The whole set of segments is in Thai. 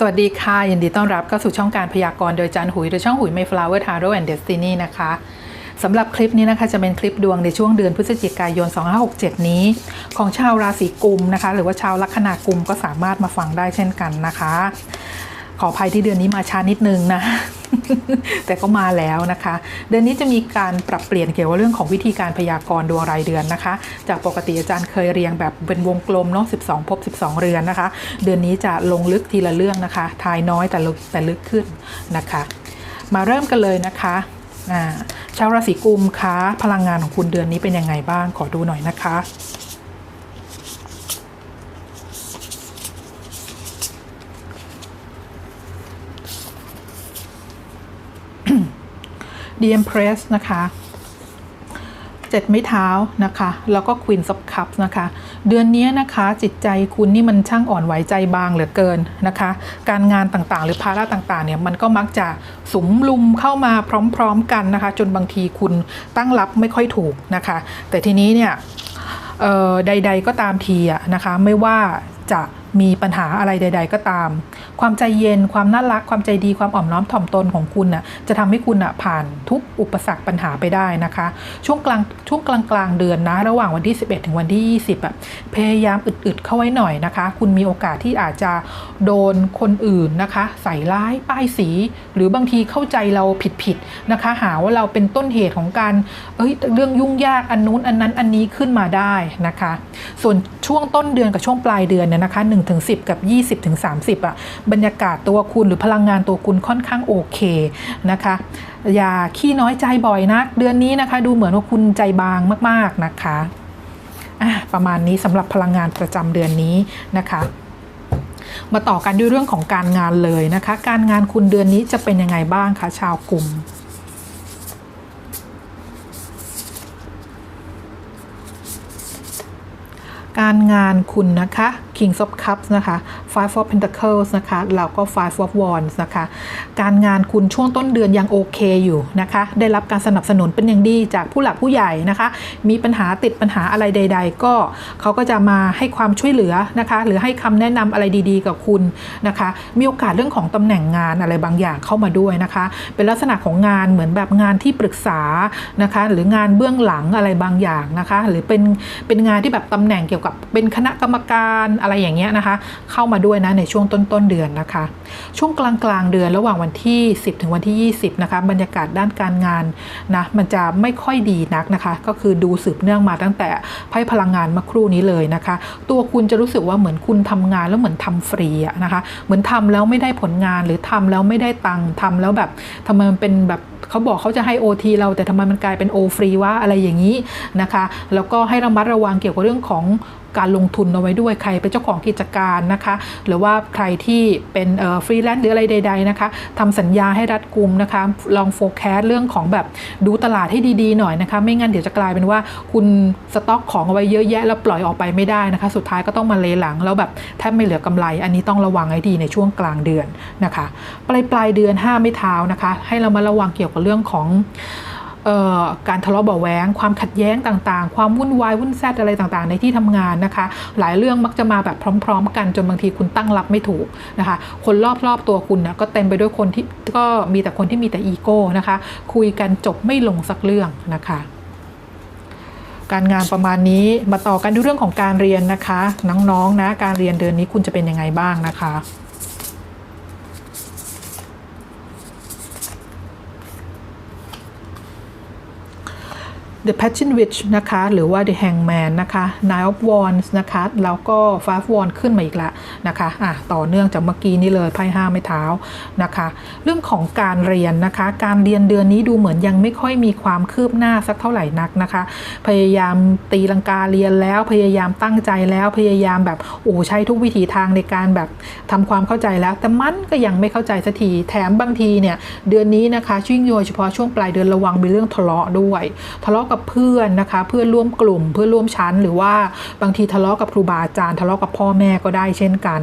สวัสดีค่ะ ยินดีต้อนรับเข้าสู่ช่องการพยากรณ์โดยจันหุย โดยช่องหุย Mayflower Tarot and Destiny นะคะสำหรับคลิปนี้นะคะจะเป็นคลิปดวงในช่วงเดือนพฤศจิกายน 2567 นี้ ของชาวราศีกุมนะคะ หรือว่าชาวลัคนากุมก็สามารถมาฟังได้เช่นกันนะคะ ขออภัยที่เดือนนี้มาช้านิดนึงนะ แต่ก็มาแล้วนะคะ เดือนนี้จะมีการปรับเปลี่ยนเกี่ยวกับเรื่องของวิธีการพยากรณ์ดวงรายเดือนนะคะ จากปกติอาจารย์เคยเรียงแบบเป็นวงกลมเนาะ12 พบ 12 เรือนนะคะ เดือนนี้จะลงลึกทีละเรื่องนะคะ ทายน้อยแต่ลึกแต่ลึกขึ้นนะคะ มาเริ่มกันเลยนะคะชาวราศีกุมคะพลังงานของคุณเดือนนี้เป็นยังไงบ้างขอดูหน่อยนะคะ The Empress นะคะเจ็ดไม้เท้านะคะ แล้วก็ Queen of Cups นะคะ เดือนนี้นะคะจิตใจคุณนี่มันช่างอ่อนไหวใจบางเหลือเกินนะคะ การงานต่างๆ หรือภาระต่างๆเนี่ยมันก็มักจะสมลุมเข้ามาพร้อมๆกันนะคะ จนบางทีคุณตั้งรับไม่ค่อยถูกนะคะ แต่ทีนี้เนี่ยใด ๆก็ตามทีอะนะคะ ไม่ว่าจะ มีปัญหาอะไรใด ๆ ก็ตาม ความใจเย็น ความน่ารัก ความใจดี ความอ่อมน้อมถ่อมตนของคุณน่ะ จะทำให้คุณน่ะผ่านทุกอุปสรรคปัญหาไปได้นะคะ ช่วงกลางช่วงกลางกลางเดือนนะ ระหว่างวันที่ 11 ถึงวันที่ 20อะ พยายามอึดๆเข้าไว้หน่อยนะคะ คุณมีโอกาสที่อาจจะโดนคนอื่นนะคะ ใส่ร้ายป้ายสี หรือบางทีเข้าใจเราผิดๆนะคะ หาว่าเราเป็นต้นเหตุของการ เอ้ย เรื่องยุ่งยากอันนู้นอันนั้นอันนี้ขึ้นมาได้นะคะ ส่วนช่วงต้นเดือนกับช่วงปลายเดือนเนี่ยนะคะ1ถึง10 กับ 20ถึง30อะบรรยากาศตัวคุณหรือพลังงานตัวคุณค่อนข้างโอเคนะคะอย่าขี้น้อยใจบ่อยนักเดือนนี้นะคะ ดูเหมือนว่าคุณใจบางมากๆนะคะอะประมาณนี้สำหรับพลังงานประจำเดือนนี้นะคะมาต่อกันด้วยเรื่องของการงานเลยนะคะ การงานคุณเดือนนี้จะเป็นยังไงบ้างคะชาวกลุ่ม การงานคุณนะคะ Kings of Cups นะคะ Five of Pentacles นะคะแล้วก็ Five of Wands นะคะ การงานคุณช่วงต้นเดือนยังโอเคอยู่นะคะ ได้รับการสนับสนุนเป็นอย่างดีจากผู้หลักผู้ใหญ่นะคะ มีปัญหาติดปัญหาอะไรใด ๆ ก็เขาก็จะมาให้ความช่วยเหลือนะคะ หรือให้คำแนะนำอะไรดีๆ กับคุณนะคะ มีโอกาสเรื่องของตำแหน่งงานอะไรบางอย่างเข้ามาด้วยนะคะ เป็นลักษณะของงานเหมือนแบบงานที่ปรึกษานะคะ หรืองานเบื้องหลังอะไรบางอย่างนะคะ หรือเป็นเป็นงานที่แบบตำแหน่งเกี่ยวกับเป็นคณะกรรมการอะไรอย่างเงี้ยนะคะ เข้ามาด้วยนะในช่วงต้นต้นๆเดือนนะคะ ช่วงกลางกลางๆเดือนระหว่างวันที่ 10 ถึงวันที่ 20 นะคะ บรรยากาศด้านการงานนะมันจะไม่ค่อยดีนักนะคะ ก็คือดูสืบเนื่องมาตั้งแต่ไพ่พลังงานเมื่อครู่นี้เลยนะคะ ตัวคุณจะรู้สึกว่าเหมือนคุณทำงานแล้วเหมือนทำฟรีอะนะคะ เหมือนทำแล้วไม่ได้ผลงานหรือทำแล้วไม่ได้ตังค์ทำแล้วแบบทำไมมันเป็นแบบเขาบอกเขาจะให้ OT เราแต่ทำไมมันกลายเป็น O ฟรีว่าอะไรอย่างนี้นะคะ แล้วก็ให้ระมัดระวังเกี่ยวกับเรื่องของการลงทุนเอาไว้ด้วยใครเป็นเจ้าของกิจการนะคะ หรือว่าใครที่เป็นฟรีแลนซ์หรืออะไรใด ๆนะคะทำสัญญาให้รัดกุมนะคะ ลองโฟกัสเรื่องของแบบดูตลาดให้ดีๆหน่อยนะคะ ไม่งั้นเดี๋ยวจะกลายเป็นว่าคุณสต็อกของเอาไว้เยอะแยะแล้วปล่อยออกไปไม่ได้นะคะ สุดท้ายก็ต้องมาเลหลังแล้วแบบแทบไม่เหลือกำไร อันนี้ต้องระวังให้ดีในช่วงกลางเดือนนะคะ ปลายปลายเดือนห้าไม่เท้านะคะ ให้เรามาระวังเกี่ยวกับเรื่องของ การทะเลาะเบาะแว้งความขัดแย้งต่างๆ ความวุ่นวายวุ่นแซดอะไรต่างๆ ในที่ทำงานนะคะ หลายเรื่องมักจะมาแบบพร้อม ๆ กันจนบางทีคุณตั้งรับไม่ถูกนะคะ คนรอบๆตัวคุณนะก็เต็มไปด้วยคนที่ก็มีแต่คนที่มีแต่อีโก้นะคะ คุยกันจบไม่ลงสักเรื่องนะคะการงานประมาณนี้มาต่อกันด้วยเรื่องของการเรียนนะคะ น้องๆนะการเรียนเดือนนี้คุณจะเป็นยังไงบ้างนะคะ The Passion Witch นะคะ หรือว่า The Hangman นะคะ Nine of Wands นะคะ แล้วก็ Five Wands ขึ้นมาอีกละนะคะอะต่อเนื่องจากเมื่อกี้นี้เลยไพ่ห้าไม้เท้านะคะ เรื่องของการเรียนนะคะ การเรียนเดือนนี้ดูเหมือนยังไม่ค่อยมีความคืบหน้าสักเท่าไหร่นักนะคะ พยายามตีลังกาเรียนแล้ว พยายามตั้งใจแล้ว พยายามแบบโอ้ใช้ทุกวิถีทางในการแบบทำความเข้าใจแล้ว แต่มันก็ยังไม่เข้าใจสักที แถมบางทีเนี่ยเดือนนี้นะคะช่วงโดยเฉพาะช่วงปลายเดือนระวังมีเรื่องทะเลาะด้วย ทะเลาะกับเพื่อนนะคะ เพื่อนร่วมกลุ่ม เพื่อนร่วมชั้น หรือว่าบางทีทะเลาะกับครูบาอาจารย์ทะเลาะกับพ่อแม่ก็ได้เช่นกัน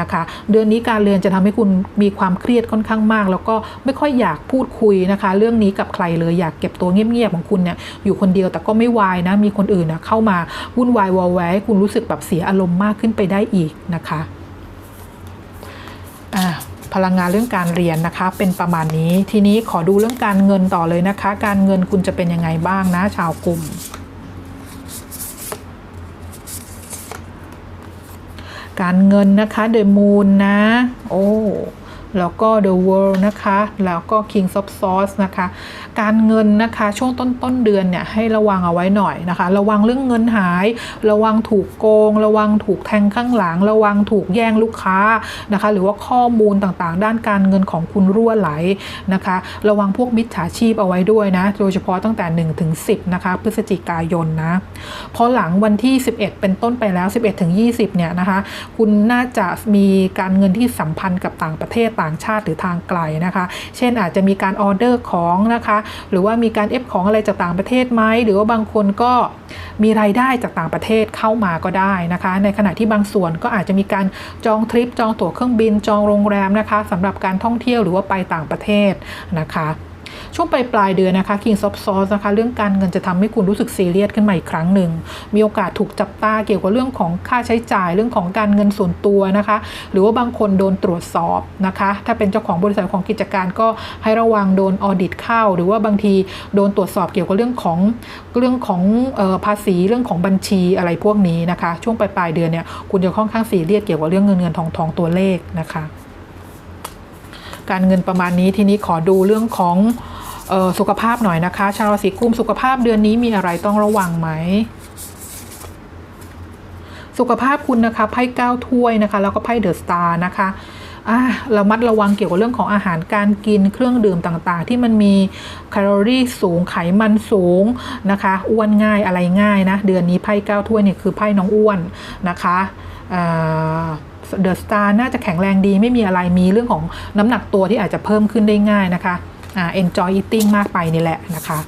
นะคะ เดือนนี้การเรียนจะทำให้คุณมีความเครียดค่อนข้างมาก แล้วก็ไม่ค่อยอยากพูดคุยนะคะ เรื่องนี้กับใครเลยอยากเก็บตัวเงียบๆของคุณเนี่ยอยู่คนเดียวแต่ก็ไม่วายนะมีคนอื่นนะเข้ามาวุ่นวายวอลแวให้คุณรู้สึกแบบเสียอารมณ์มากขึ้นไปได้อีกนะคะ พลังงานเรื่องการเรียนนะคะ เป็นประมาณนี้ ทีนี้ขอดูเรื่องการเงินต่อเลยนะคะ การเงินคุณจะเป็นยังไงบ้างนะ ชาวกลุ่มการเงินนะคะ The Moon นะ โอ้ แล้วก็ The World นะคะ แล้วก็ King of Swords นะคะ การเงินนะคะช่วงต้นต้นเดือนเนี่ยให้ระวังเอาไว้หน่อยนะคะ ระวังเรื่องเงินหาย ระวังถูกโกง ระวังถูกแทงข้างหลัง ระวังถูกแย่งลูกค้านะคะ หรือว่าข้อมูลต่างๆ ด้านการเงินของคุณรั่วไหลนะคะ ระวังพวกมิจฉาชีพเอาไว้ด้วยนะ โดยเฉพาะตั้งแต่1ถึง10นะคะพฤศจิกายนนะพอหลังวันที่ 11 เป็นต้นไปแล้ว 11ถึง20เนี่ยนะคะ คุณน่าจะมีการเงินที่สัมพันธ์กับต่างประเทศต่างชาติหรือทางไกลนะคะ เช่นอาจจะมีการออเดอร์ของนะคะหรือว่ามีการเอฟของอะไรจากต่างประเทศไหมหรือว่าบางคนก็มีรายได้จากต่างประเทศเข้ามาก็ได้นะคะ ในขณะที่บางส่วนก็อาจจะมีการจองทริป จองตั๋วเครื่องบิน จองโรงแรมนะคะสำหรับการท่องเที่ยวหรือว่าไปต่างประเทศนะคะ ช่วงปลายปลายเดือนนะคะ King of Swords นะคะ เรื่องการเงินจะทำให้คุณรู้สึกซีเรียสขึ้นมาอีกครั้งหนึ่ง มีโอกาสถูกจับตาเกี่ยวกับเรื่องของค่าใช้จ่ายเรื่องของการเงินส่วนตัวนะคะ หรือว่าบางคนโดนตรวจสอบนะคะ ถ้าเป็นเจ้าของบริษัทของกิจการก็ให้ระวังโดนออดิตเข้า หรือว่าบางทีโดนตรวจสอบเกี่ยวกับเรื่องของเรื่องของออภาษีเรื่องของบัญชีอะไรพวกนี้นะคะ ช่วงปลายปลายเดือนเนี่ยคุณจะค่อนข้างซีเรียสเกี่ยวกับเรื่องเงินเงินทองทองตัวเลขนะคะ การเงินประมาณนี้ทีนี้ขอดูเรื่องของออสุขภาพหน่อยนะคะ ชาวราศีกุมสุขภาพเดือนนี้มีอะไรต้องระวังไหมสุขภาพคุณนะคะไพ่เก้าถ้วยนะคะ แล้วก็ไพ่เดอะสตาร์นะคะอ่าระมัดระวังเกี่ยวกับเรื่องของอาหารการกินเครื่องดื่มต่างๆ ที่มันมีแคลอรี่สูงไขมันสูงนะคะอ้วนง่ายอะไรง่ายนะ เดือนนี้ไพ่เก้าถ้วยเนี่ยคือไพ่น้องอ้วนนะคะ เดอะสตาร์น่าจะแข็งแรงดีไม่มีอะไรมีเรื่องของน้ำหนักตัวที่อาจจะเพิ่มขึ้นได้ง่ายนะคะอ่า enjoy eating มากไปนี่แหละนะคะ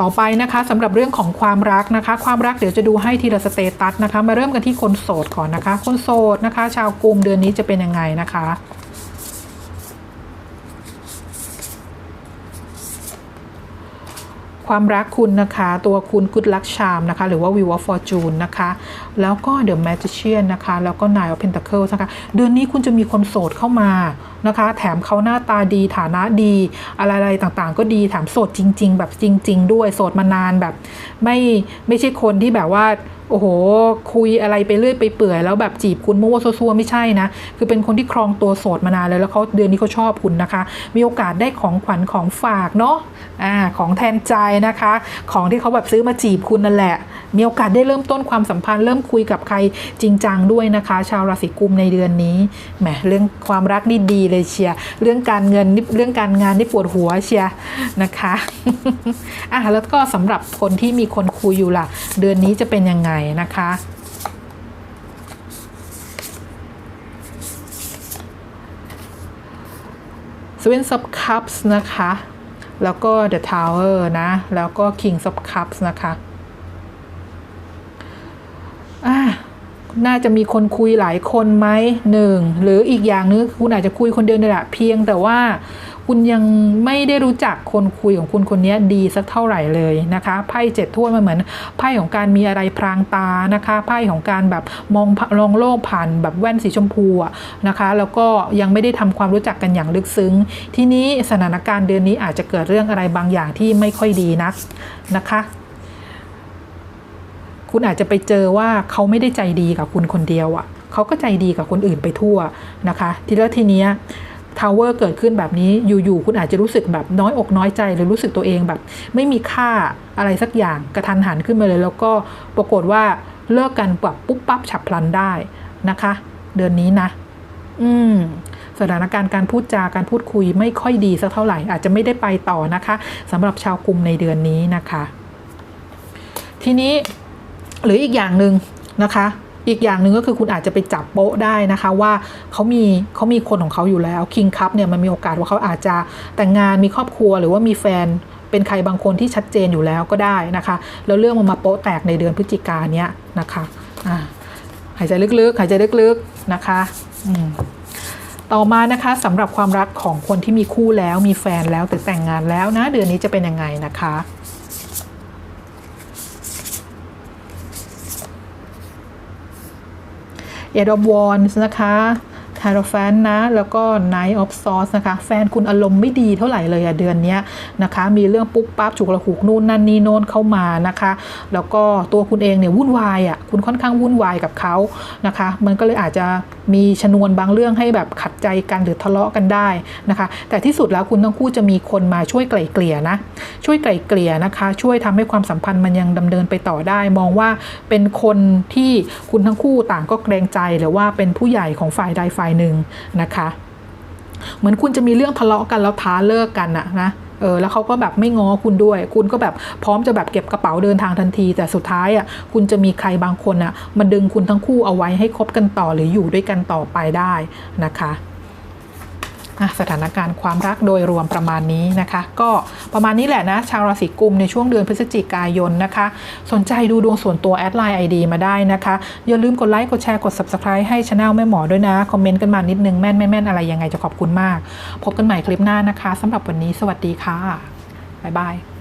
ต่อไปนะคะสำหรับเรื่องของความรักนะคะ ความรักเดี๋ยวจะดูให้ทีละสเตตัสนะคะ มาเริ่มกันที่คนโสดก่อนนะคะ คนโสดนะคะ ชาวกลุ่มเดือนนี้จะเป็นยังไงนะคะ ความรักคุณนะคะ ตัวคุณกุดลักชามนะคะ หรือว่า Wheel of Fortune นะคะ แล้วก็ The Magician นะคะ แล้วก็ Nine of Pentacles นะคะ เดือนนี้คุณจะมีคนโสดเข้ามานะคะ แถมเขาหน้าตาดีฐานะดี อะไรๆต่างๆ ก็ดีแถมโสดจริง ๆ แบบจริง ๆ ด้วยโสดมานานแบบไม่ไม่ใช่คนที่แบบว่า โอ้โห คุยอะไรไปเรื่อยไปเปื่อยแล้วแบบจีบคุณมั่วซัวไม่ใช่นะ คือเป็นคนที่ครองตัวโสดมานานเลยแล้วเขาเดือนนี้เขาชอบคุณนะคะ มีโอกาสได้ของขวัญของฝากเนาะอ่าของแทนใจนะคะ ของที่เขาแบบซื้อมาจีบคุณนั่นแหละ มีโอกาสได้เริ่มต้นความสัมพันธ์เริ่มคุยกับใครจริงจังด้วยนะคะ ชาวราศีกุมในเดือนนี้แหมเรื่องความรักนี่ดีเลยเชียร์เรื่องการเงินเรื่องการงานนี่ปวดหัวเชียร์นะคะอะแล้วก็สำหรับคนที่มีคนคุยอยู่ล่ะ เดือนนี้จะเป็นยังไงนะคะ s w i n of Cups นะคะ แล้วก็ The Tower นะ แล้วก็ King of Cups นะคะอ่าน่าจะมีคนคุยหลายคนไหมหนึ่งหรืออีกอย่างนึงคุณอาจจะคุยคนเดียวนี่แหละเพียงแต่ว่า คุณยังไม่ได้รู้จักคนคุยของคุณคนนี้ดีสักเท่าไหร่เลยนะคะไพ่เจ็ดถ้วยมันเหมือนไพ่ของการมีอะไรพรางตานะคะไพ่ของการแบบมองลองโลกผ่านแบบแว่นสีชมพูนะคะ แล้วก็ยังไม่ได้ทำความรู้จักกันอย่างลึกซึ้ง ทีนี้สถานการณ์เดือนนี้อาจจะเกิดเรื่องอะไรบางอย่างที่ไม่ค่อยดีนักนะคะคุณอาจจะไปเจอว่าเขาไม่ได้ใจดีกับคุณคนเดียวอะ่ะ เขาก็ใจดีกับคนอื่นไปทั่วนะคะ ทีแล้วทีเนี้ย ทาวเวอร์เกิดขึ้นแบบนี้อยู่ๆคุณอาจจะรู้สึกแบบน้อยอกน้อยใจ หรือรู้สึกตัวเองแบบ ไม่มีค่าอะไรสักอย่างกระทันหันขึ้นมาเลย แล้วก็ปรากฏว่าเลิกกันแบบปุ๊บปั๊บฉับพลันได้นะคะ เดือนนี้นะ อืมสถานการณ์การพูดจาการพูดคุยไม่ค่อยดีสักเท่าไหร่ อาจจะไม่ได้ไปต่อนะคะสำหรับชาวกลุ่มในเดือนนี้นะคะ ทีนี้หรืออีกอย่างหนึ่งนะคะ อีกอย่างหนึ่งก็คือคุณอาจจะไปจับโป๊ะได้นะคะว่าเขามีเขามีคนของเขาอยู่แล้วคิงคัพเนี่ยมันมีโอกาสว่าเขาอาจจะแต่งงานมีครอบครัวหรือว่ามีแฟนเป็นใครบางคนที่ชัดเจนอยู่แล้วก็ได้นะคะ แล้วเรื่องมันมาโป๊ะแตกในเดือนพฤศจิกาเนี้ยนะคะอ่าหายใจลึกๆ หายใจลึกๆนะคะอืมต่อมานะคะสำหรับความรักของคนที่มีคู่แล้วมีแฟนแล้วหรือแต่งงานแล้วนะ เดือนนี้จะเป็นยังไงนะคะ เอดอบวอนส์นะคะคาร์แฟนนะ แล้วก็ไนท์ออฟซอสนะคะ แฟนคุณอารมณ์ไม่ดีเท่าไหร่เลยอะเดือนนี้นะคะ มีเรื่องปุ๊บปั๊บฉุกระหุกนู่นนั่นนี่โน้นเข้ามานะคะ แล้วก็ตัวคุณเองเนี่ยวุ่นวายอะคุณค่อนข้างวุ่นวายกับเขานะคะ มันก็เลยอาจจะ มีชนวนบางเรื่องให้แบบขัดใจกันหรือทะเลาะกันได้นะคะ แต่ที่สุดแล้วคุณทั้งคู่จะมีคนมาช่วยไกล่เกลี่ยนะ ช่วยไกล่เกลี่ยนะคะ ช่วยทำให้ความสัมพันธ์มันยังดำเนินไปต่อได้ มองว่าเป็นคนที่คุณทั้งคู่ต่างก็เกรงใจหรือว่าเป็นผู้ใหญ่ของฝ่ายใดฝ่ายหนึ่งนะคะ เหมือนคุณจะมีเรื่องทะเลาะกันแล้วท้าเลิกกันอะนะ เออแล้วเขาก็แบบไม่ง้อคุณด้วย คุณก็แบบพร้อมจะแบบเก็บกระเป๋าเดินทางทันที แต่สุดท้ายอะคุณจะมีใครบางคนอะมาดึงคุณทั้งคู่เอาไว้ให้คบกันต่อหรืออยู่ด้วยกันต่อไปได้นะคะ สถานการณ์ความรักโดยรวมประมาณนี้นะคะ ก็ประมาณนี้แหละนะ ชาวราศีกุมในช่วงเดือนพฤศจิกายนนะคะ สนใจดูดวงส่วนตัวแอดไลน์ไอดีมาได้นะคะ อย่าลืมกดไลค์ กดแชร์กด Subscribe ให้ช anel แม่หมอด้วยนะ คอมเมนต์กันมานิดนึงแม่นไม่แม่นอะไรยังไงจะขอบคุณมาก พบกันใหม่คลิปหน้านะคะสำหรับวันนี้สวัสดีค่ะบ๊ายบาย